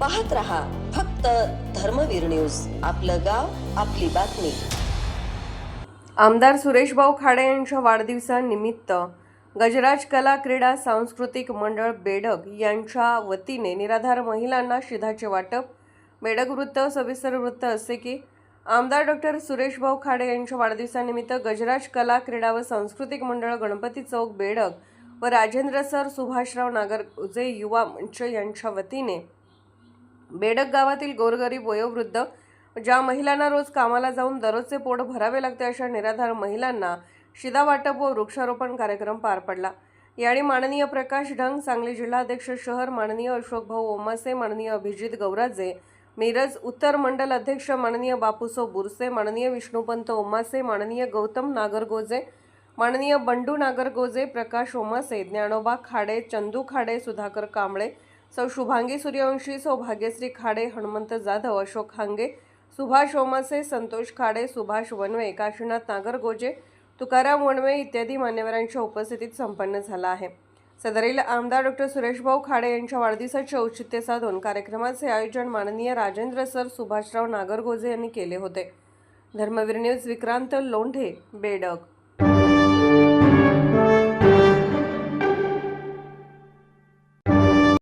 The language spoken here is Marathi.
पाहत रहा फक्त धर्मवीर न्यूज. आपलं गाव आपली बातमी. आमदार सुरेशभाऊ खाडे यांच्या वाढदिवसानिमित्त गजराज कला क्रीडा सांस्कृतिक मंडळ बेडग यांच्या वतीने निराधार महिलांना शिधाचे वाटप बेडग वृत्त सविस्तर वृत्त असे की आमदार डॉक्टर सुरेशभाऊ खाडे यांच्या वाढदिवसानिमित्त गजराज कला क्रीडा व सांस्कृतिक मंडळ गणपती चौक बेडग व राजेंद्र सर सुभाषराव नागरजे युवा मंच यांच्या वतीने बेडक गावातील गोरगरीब वयोवृद्ध ज्या महिलांना रोज कामाला जाऊन दररोजचे पोट भरावे लागते अशा निराधार महिलांना शिदा वाटप व वृक्षारोपण कार्यक्रम पार पडला. यावेळी माननीय प्रकाश ढंग सांगली जिल्हाध्यक्ष शहर माननीय अशोकभाऊ ओमासे माननीय अभिजित गौराजे मिरज उत्तर मंडल अध्यक्ष माननीय बापूसो बुरसे माननीय विष्णुपंत ओमासे माननीय गौतम नागरगोजे माननीय बंडू नागरगोजे प्रकाश ओमासे ज्ञानोबा खाडे चंदू खाडे सुधाकर कांबळे सौ शुभांगी सूर्यवंशी सौ भाग्यश्री खाडे हनुमंत जाधव अशोक हांगे सुभाष ओमासे संतोष खाडे सुभाष वनवे काशीनाथ नागरगोजे तुकाराम वणवे इत्यादी मान्यवरांच्या उपस्थितीत संपन्न झाला आहे. सदरील आमदार डॉक्टर सुरेशभाऊ खाडे यांच्या वाढदिवसाचे औचित्य साधून कार्यक्रमाचे आयोजन माननीय राजेंद्र सर सुभाषराव नागरगोजे यांनी केले होते. धर्मवीर न्यूज विक्रांत लोंढे बेडग